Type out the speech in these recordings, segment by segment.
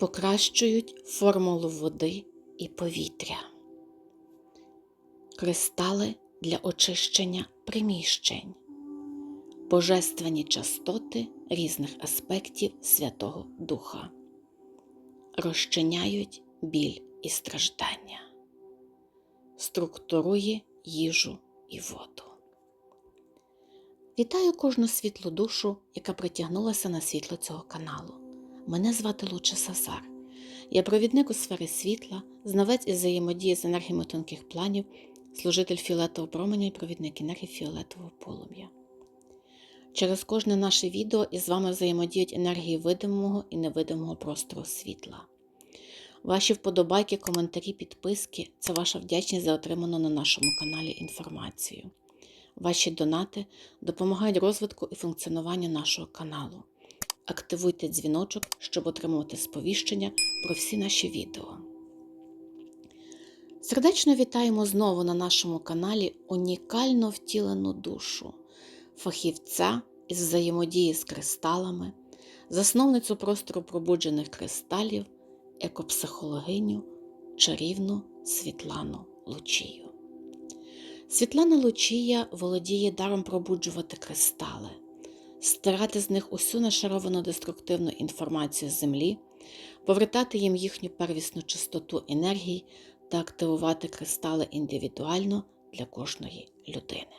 покращують формулу води і повітря, кристали для очищення приміщень, божественні частоти різних аспектів Святого Духа, розчиняють біль і страждання, структурує їжу і воду. Вітаю кожну світлу душу, яка притягнулася на світло цього каналу. Мене звати Луча Сазар. Я провідник у сфері світла, знавець із взаємодії з енергіями тонких планів, служитель фіолетового променя і провідник енергії фіолетового полум'я. Через кожне наше відео із вами взаємодіють енергії видимого і невидимого простору світла. Ваші вподобайки, коментарі, підписки це ваша вдячність за отриману на нашому каналі інформацію. Ваші донати допомагають розвитку і функціонуванню нашого каналу. Активуйте дзвіночок, щоб отримувати сповіщення про всі наші відео. Сердечно вітаємо знову на нашому каналі унікально втілену душу, фахівця із взаємодії з кристалами, засновницю простору пробуджених кристалів, екопсихологиню, чарівну Світлану Лучію. Світлана Лучія володіє даром пробуджувати кристали, стирати з них усю нашаровану деструктивну інформацію з землі, повертати їм їхню первісну чистоту енергії та активувати кристали індивідуально для кожної людини.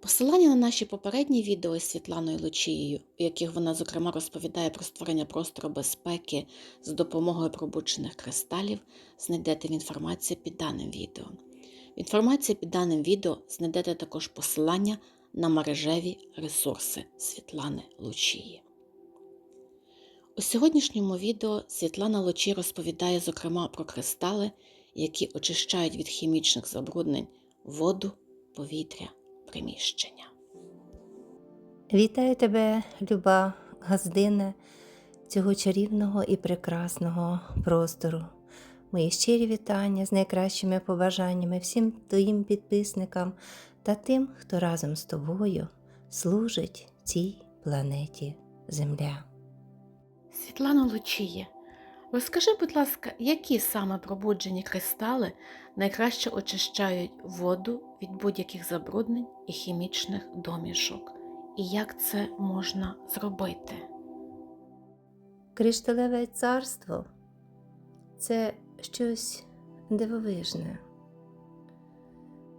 Посилання на наші попередні відео з Світланою Лучією, у яких вона, зокрема, розповідає про створення простору безпеки з допомогою пробуджених кристалів, знайдете в інформації під даним відео. В інформації під даним відео знайдете також посилання на мережеві ресурси Світлани Лучії. У сьогоднішньому відео Світлана Лучі розповідає, зокрема, про кристали, які очищають від хімічних забруднень воду, повітря, приміщення. Вітаю тебе, люба газдине цього чарівного і прекрасного простору. Мої щирі вітання з найкращими побажаннями всім твоїм підписникам та тим, хто разом з тобою служить цій планеті Земля. Світлана Лучіє, розкажи, будь ласка, які саме пробуджені кристали найкраще очищають воду від будь-яких забруднень і хімічних домішок, і як це можна зробити? Кришталеве царство це щось дивовижне.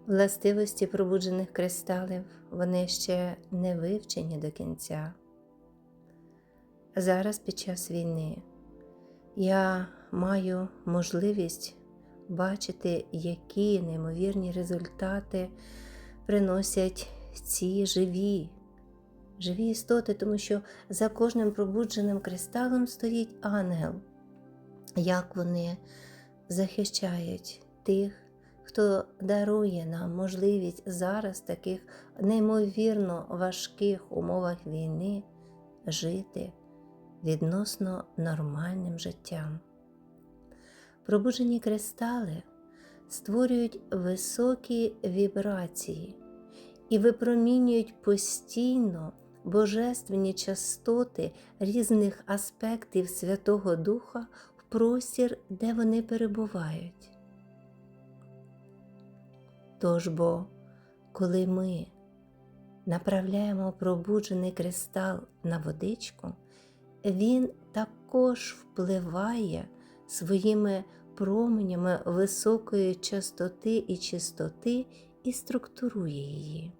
Властивості пробуджених кристалів вони ще не вивчені до кінця. Зараз під час війни я маю можливість бачити, які неймовірні результати приносять ці живі, живі істоти, тому що за кожним пробудженим кристалом стоїть ангел, як вони захищають тих, хто дарує нам можливість зараз в таких неймовірно важких умовах війни жити відносно нормальним життям. Пробуджені кристали створюють високі вібрації і випромінюють постійно божественні частоти різних аспектів Святого Духа в простір, де вони перебувають. Тож бо, коли ми направляємо пробуджений кристал на водичку, він також впливає своїми променями високої частоти і чистоти і структурує її.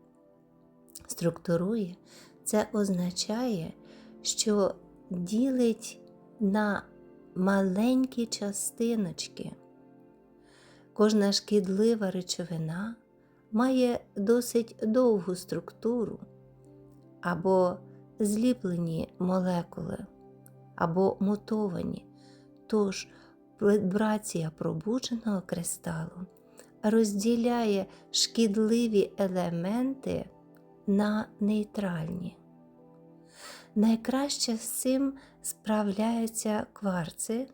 Структурує це означає, що ділить на маленькі частиночки. Кожна шкідлива речовина має досить довгу структуру або зліплені молекули, або мутовані. Тож вібрація пробудженого кристалу розділяє шкідливі елементи на нейтральні. Найкраще з цим справляються кварци,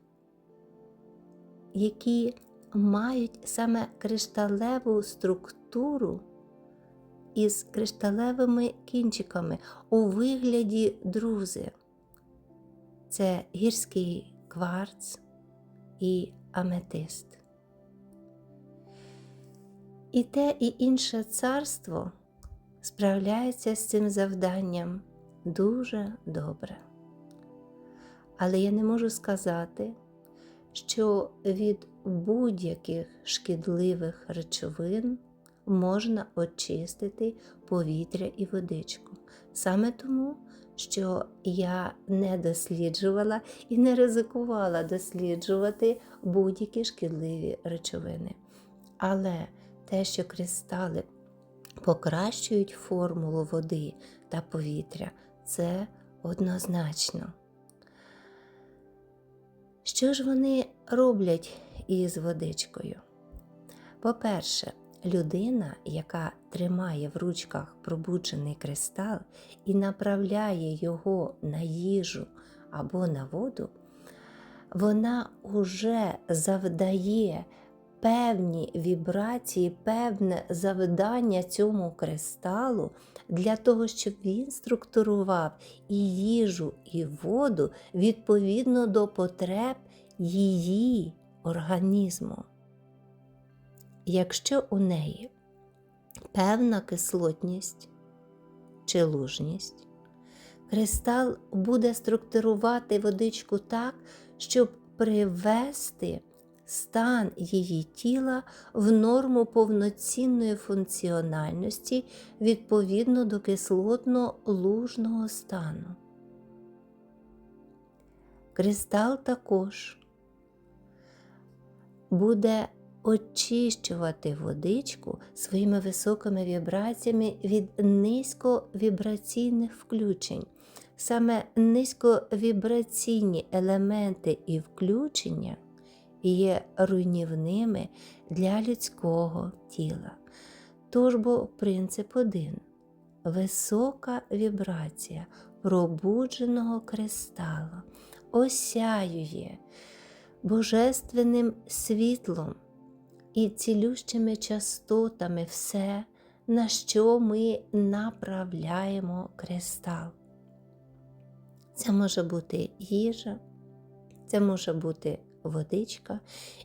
які мають саме кришталеву структуру із кришталевими кінчиками у вигляді друзи. це гірський кварц і аметист. І те, і інше царство справляється з цим завданням дуже добре. Але я не можу сказати, що від будь-яких шкідливих речовин можна очистити повітря і водичку. Саме тому, що я не досліджувала і не ризикувала досліджувати будь-які шкідливі речовини. Але те, що кристали покращують формулу води та повітря, це однозначно. Що ж вони роблять із водичкою? По-перше, людина, яка тримає в ручках пробуджений кристал і направляє його на їжу або на воду, вона уже завдає певні вібрації, певне завдання цьому кристалу для того, щоб він структурував і їжу, і воду відповідно до потреб її організму. Якщо у неї певна кислотність чи лужність, кристал буде структурувати водичку так, щоб привести стан її тіла в норму повноцінної функціональності відповідно до кислотно-лужного стану. Кристал також буде очищувати водичку своїми високими вібраціями від низьковібраційних включень. Саме низьковібраційні елементи і включення є руйнівними для людського тіла. Тож бо принцип один висока вібрація пробудженого кристала осяює божественним світлом і цілющими частотами все, на що ми направляємо кристал. Це може бути їжа, це може бути водичка,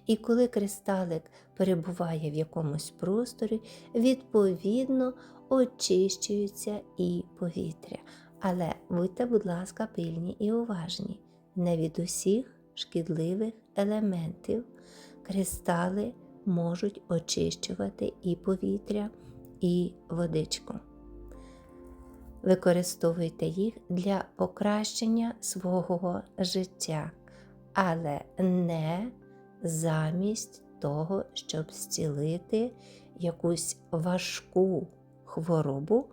і коли кристалик перебуває в якомусь просторі, відповідно очищується і повітря. Але будьте, будь ласка, пильні і уважні. Не від усіх шкідливих елементів кристали можуть очищувати і повітря, і водичку. Використовуйте їх для покращення свого життя, але не замість того, щоб зцілити якусь важку хворобу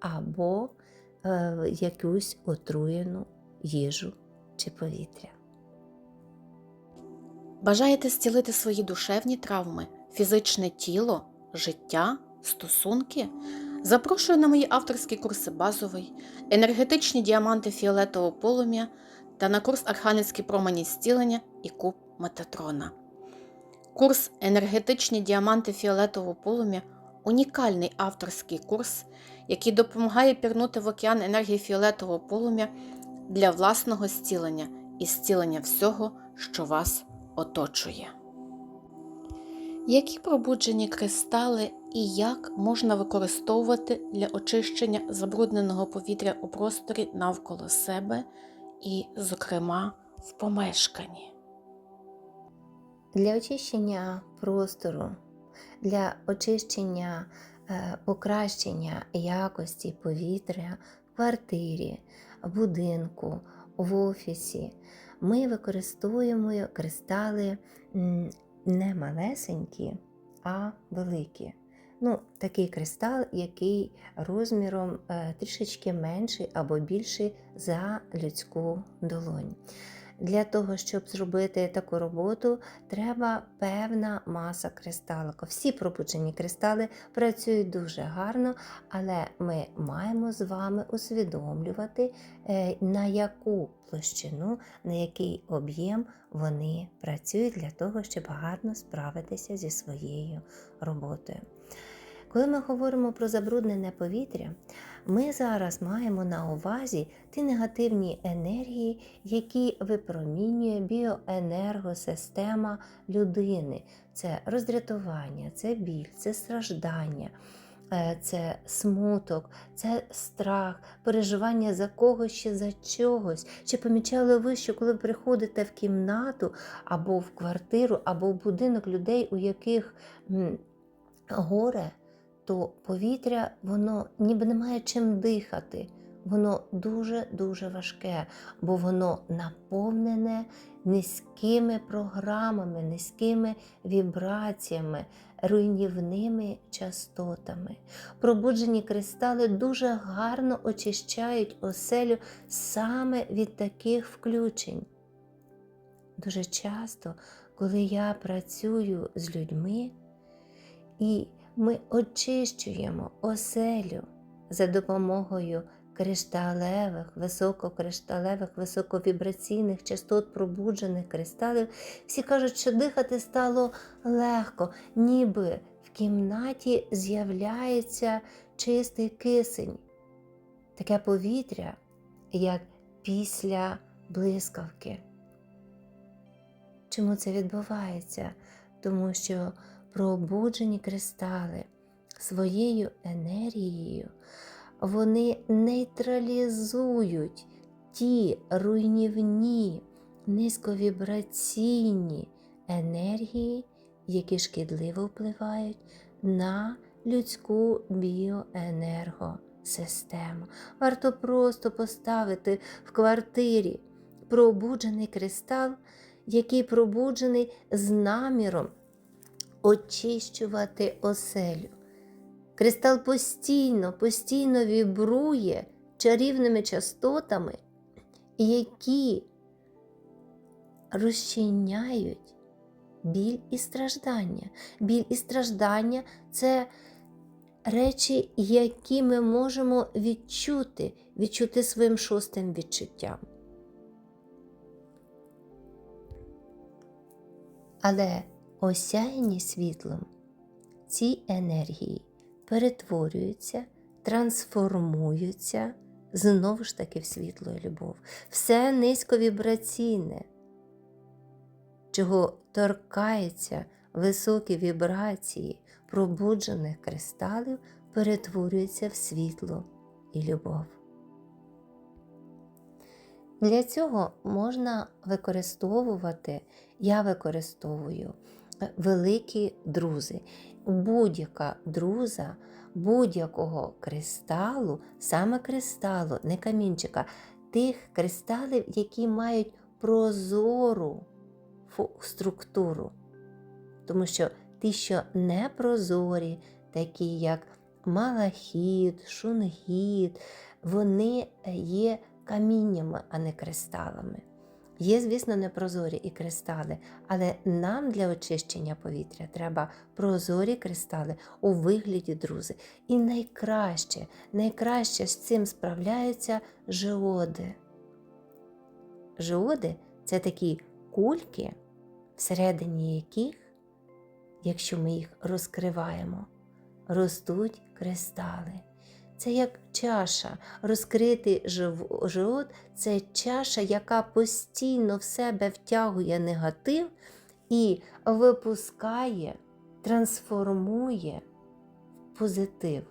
або е, якусь отруєну їжу чи повітря. Бажаєте зцілити свої душевні травми, фізичне тіло, життя, стосунки? Запрошую на мої авторські курси базовий, енергетичні діаманти фіолетового полум'я та на курс Архангельські промені зцілення і куб Метатрона. Курс Енергетичні діаманти фіолетового полум'я унікальний авторський курс, який допомагає пірнути в океан енергії фіолетового полум'я для власного зцілення і зцілення всього, що вас оточує. Які пробуджені кристали і як можна використовувати для очищення забрудненого повітря у просторі навколо себе і, зокрема, в помешканні? Для очищення простору, для очищення е, покращення якості повітря в квартирі, будинку, в офісі ми використовуємо кристали не малесенькі, а великі. Ну, такий кристал, який розміром е, трішечки менший або більший за людську долонь. Для того, щоб зробити таку роботу, треба певна маса кристалика. Всі пробуджені кристали працюють дуже гарно, але ми маємо з вами усвідомлювати, е, на яку площину, на який об'єм вони працюють для того, щоб гарно справитися зі своєю роботою. Коли ми говоримо про забруднене повітря, ми зараз маємо на увазі ті негативні енергії, які випромінює біоенергосистема людини. Це роздратування, це біль, це страждання, е, це смуток, це страх, переживання за когось чи за чогось. Чи помічали ви, що коли приходите в кімнату або в квартиру, або в будинок людей, у яких горе, то повітря воно ніби не має чим дихати. Воно дуже-дуже важке, бо воно наповнене низькими програмами, низькими вібраціями, руйнівними частотами. Пробуджені кристали дуже гарно очищають оселю саме від таких включень. Дуже часто, коли я працюю з людьми, і ми очищуємо оселю за допомогою кришталевих, висококришталевих, високовібраційних частот пробуджених кристалів, всі кажуть, що дихати стало легко, ніби в кімнаті з'являється чистий кисень. Таке повітря, як після блискавки. Чому це відбувається? Тому що пробуджені кристали своєю енергією вони нейтралізують ті руйнівні, низьковібраційні енергії, які шкідливо впливають на людську біоенергосистему. Варто просто поставити в квартирі пробуджений кристал, який пробуджений з наміром очищувати оселю. Кристал постійно, постійно вібрує чарівними частотами, які розчиняють біль і страждання. Біль і страждання це речі, які ми можемо відчути, відчути своїм шостим відчуттям. Але осяяні світлом ці енергії перетворюються, трансформуються знову ж таки в світло і любов. Все низьковібраційне, чого торкаються високі вібрації пробуджених кристалів, перетворюється в світло і любов. Для цього можна використовувати, я використовую великі друзи. Будь-яка друза будь-якого кристалу, саме кристалу, не камінчика, тих кристалів, які мають прозору структуру. Тому що ті, що не прозорі, такі як малахіт, шунгіт, вони є каміннями, а не кристалами. Є, звісно, непрозорі і кристали, але нам для очищення повітря треба прозорі кристали у вигляді друзи. І найкраще, найкраще з цим справляються жеоди. Жеоди це такі кульки, всередині яких, якщо ми їх розкриваємо, ростуть кристали. Це як чаша. Розкритий живот це чаша, яка постійно в себе втягує негатив і випускає, трансформує в позитив.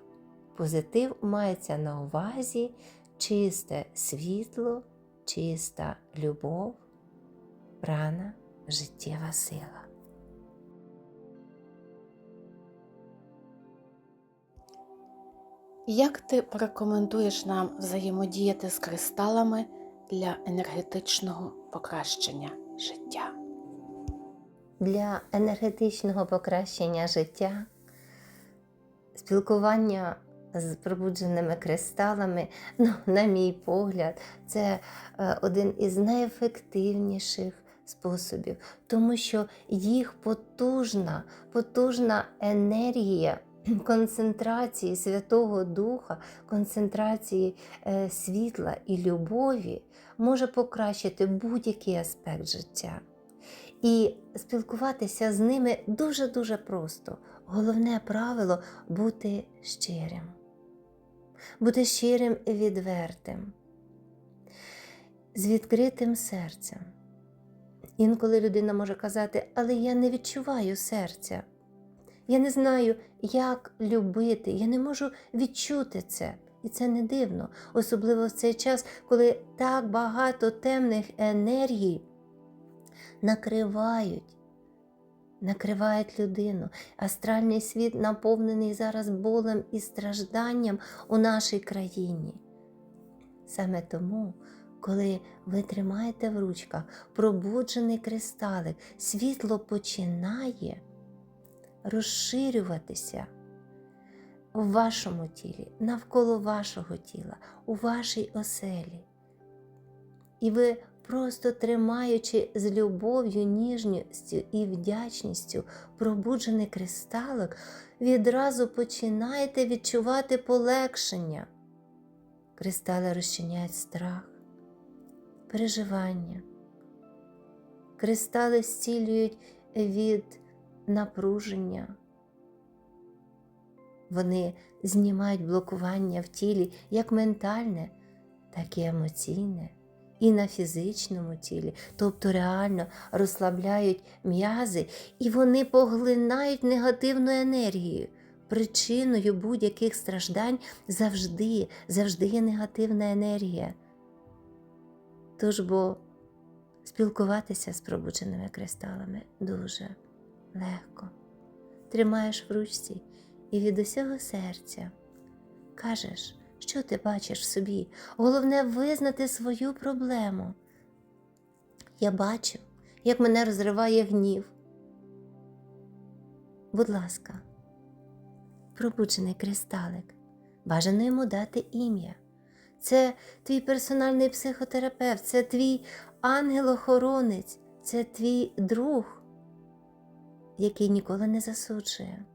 Позитив мається на увазі чисте світло, чиста любов, прана, життєва сила. Як ти порекомендуєш нам взаємодіяти з кристалами для енергетичного покращення життя? Для енергетичного покращення життя, спілкування з пробудженими кристалами, ну, на мій погляд, це е, один із найефективніших способів, тому що їх потужна, потужна енергія концентрації Святого Духа, концентрації е, світла і любові може покращити будь-який аспект життя. І спілкуватися з ними дуже-дуже просто. Головне правило бути щирим. Бути щирим і відвертим, з відкритим серцем. Інколи людина може казати, але я не відчуваю серця. Я не знаю, як любити, я не можу відчути це. І це не дивно, особливо в цей час, коли так багато темних енергій накривають, накривають людину. Астральний світ наповнений зараз болем і стражданням у нашій країні. Саме тому, коли ви тримаєте в ручках пробуджений кристалик, світло починає розширюватися в вашому тілі, навколо вашого тіла, у вашій оселі. І ви просто тримаючи з любов'ю, ніжністю і вдячністю пробуджений кристалик, відразу починаєте відчувати полегшення. Кристали розчиняють страх, переживання. Кристали зцілюють від напруження. Вони знімають блокування в тілі як ментальне, так і емоційне, і на фізичному тілі, тобто реально розслабляють м'язи, і вони поглинають негативну енергію. Причиною будь-яких страждань завжди, завжди є негативна енергія. Тож бо спілкуватися з пробудженими кристалами дуже легко. Тримаєш в ручці і від усього серця кажеш, що ти бачиш в собі. Головне визнати свою проблему. Я бачу, як мене розриває гнів. Будь ласка, пробуджений кристалик, бажано йому дати ім'я. Це твій персональний психотерапевт, це твій ангел-охоронець, це твій друг, який ніколи не засуджує,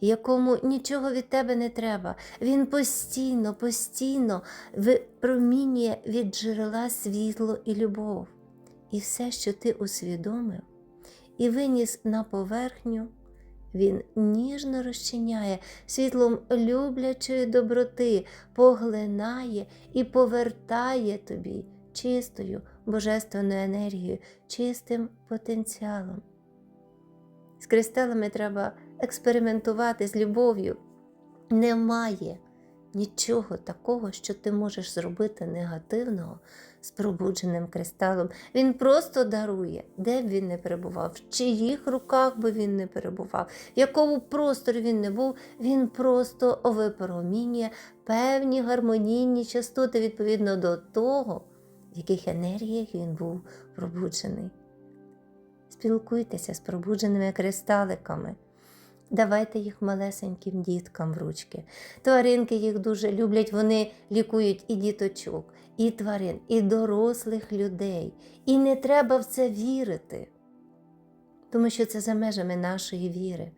якому нічого від тебе не треба. Він постійно, постійно випромінює від джерела світло і любов. І все, що ти усвідомив і виніс на поверхню, він ніжно розчиняє світлом люблячої доброти, поглинає і повертає тобі чистою божественною енергією, чистим потенціалом. З кристалами треба експериментувати з любов'ю. Немає нічого такого, що ти можеш зробити негативного з пробудженим кристалом. Він просто дарує, де б він не перебував, в чиїх руках би він не перебував, в якому просторі він не був, він просто випромінює певні гармонійні частоти відповідно до того, в яких енергіях він був пробуджений. Спілкуйтеся з пробудженими кристаликами. Давайте їх малесеньким діткам в ручки. Тваринки їх дуже люблять, вони лікують і діточок, і тварин, і дорослих людей. І не треба в це вірити, тому що це за межами нашої віри.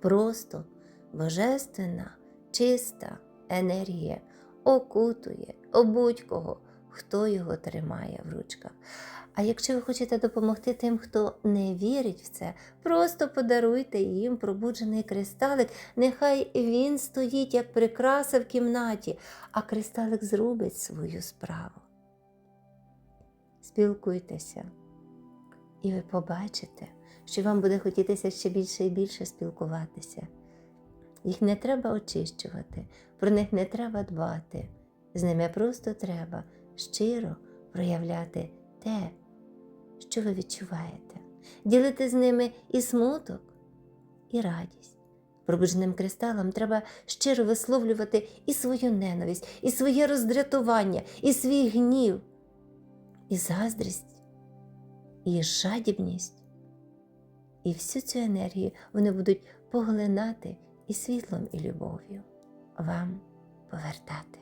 Просто божественна, чиста енергія окутує будь-кого, хто його тримає в ручках. А якщо ви хочете допомогти тим, хто не вірить в це, просто подаруйте їм пробуджений кристалик. Нехай він стоїть як прикраса в кімнаті, а кристалик зробить свою справу. Спілкуйтеся, і ви побачите, що вам буде хотітися ще більше і більше спілкуватися. Їх не треба очищувати, про них не треба дбати. З ними просто треба щиро проявляти те, що ви відчуваєте, ділити з ними і смуток, і радість. Пробудженим кристалам треба щиро висловлювати і свою ненависть, і своє роздратування, і свій гнів, і заздрість, і жадібність. І всю цю енергію вони будуть поглинати і світлом, і любов'ю вам повертати.